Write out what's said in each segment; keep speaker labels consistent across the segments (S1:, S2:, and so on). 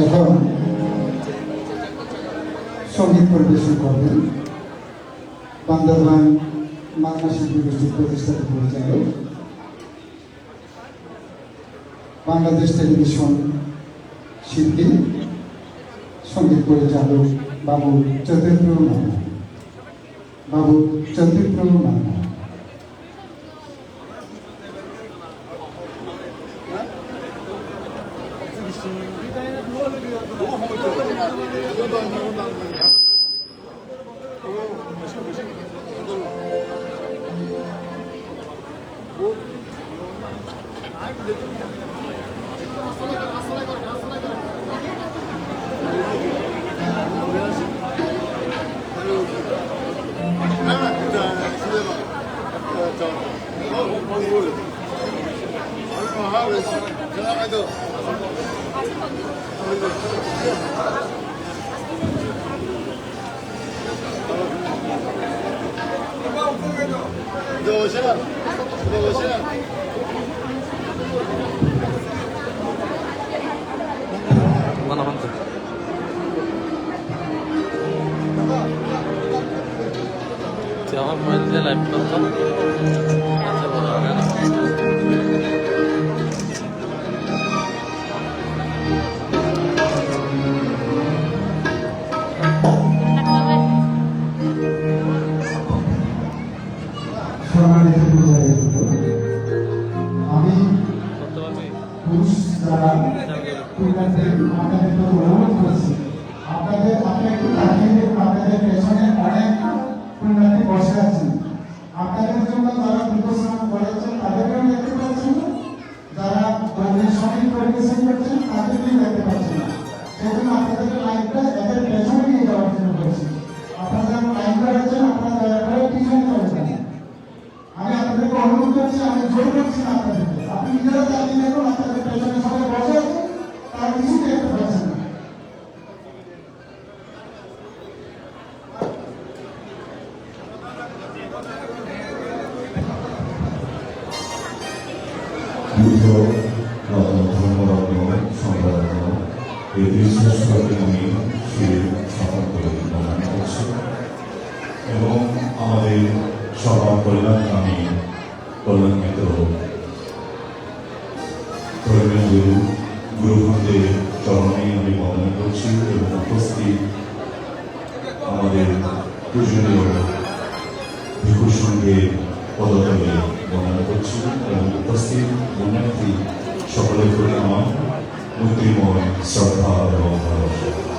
S1: এখন সংগীত পরিবেশন করবেন। বান্দরবান বাংলা গোষ্ঠীর প্রতিষ্ঠাতা পরিচালক। বাংলাদেশ টেলিভিশন শিল্পী, সংগীত পরিচালক বাবু চতুর্প্র মান্না। বাবু চতুর্প্র মান্না।
S2: Yo, Geraldo. আমার মোবাইল দিয়ে লাইভ করতাম
S1: পুরুষ যারা আপনাদেরকে অনুরোধ করছি আপনাদের আপনি একটু তাকিয়ে আপনাদের পেছনে অনেক বসে আছেন আপনাদের জন্য যারা পরিশ্রম করেছেন তাদেরকেও দেখতে পাচ্ছেন না যারা বন্ধের সঙ্গে পরিবেশন করছেন তাদেরকেও দেখতে পাচ্ছেন না সেজন্য আপনাদের লাইভটা এদের পেছনে নিয়ে যাওয়ার জন্য বলছি আপনারা লাইভ করেছেন আপনারা দয়া করে পিছনে আমি আপনাদেরকে অনুরোধ করছি, আমি জোর করছি আপনাদেরকে। আপনি নিজেরা চালিয়ে
S3: এই করে আমি শিবের সফল করে প্রদান করছি এবং আমাদের সবার কল্যাণকামী কল্যাণমিত্র ধর্মীয় গুরু গুরুভান্তের চরণে আমি বন্দনা করছি এবং উপস্থিত আমাদের পূজনীয় ভিক্ষুর সঙ্গে পদতলে বর্ণনা করছি এবং উপস্থিত পুণ্যার্থী সকলের প্রতি আমার
S4: último soldado.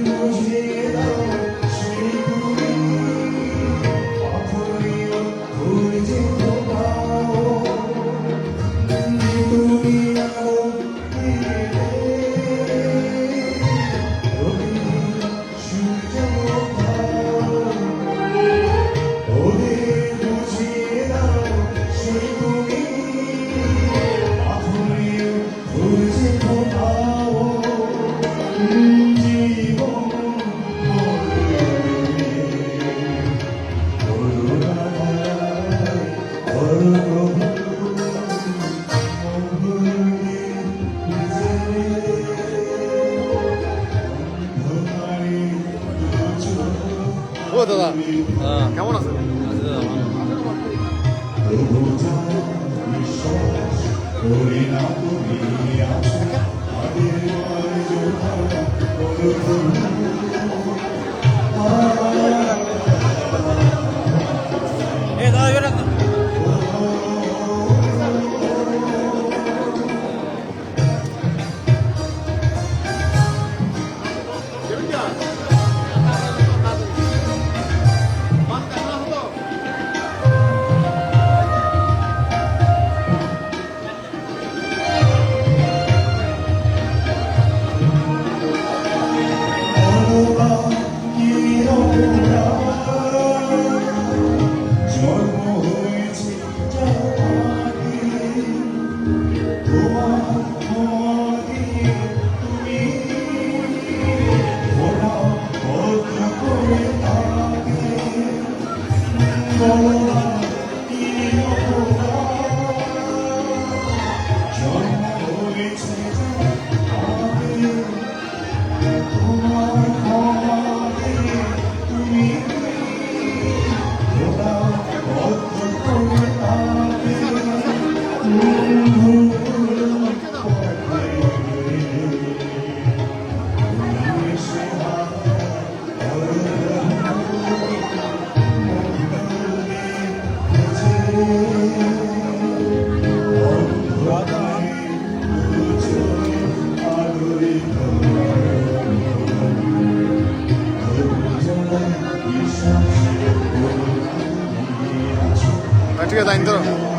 S5: Deus দাদা?
S3: হ্যাঁ।
S5: কেমন আছেন?
S3: Thank দাদা,
S5: ঠিক আছে আইন ধরো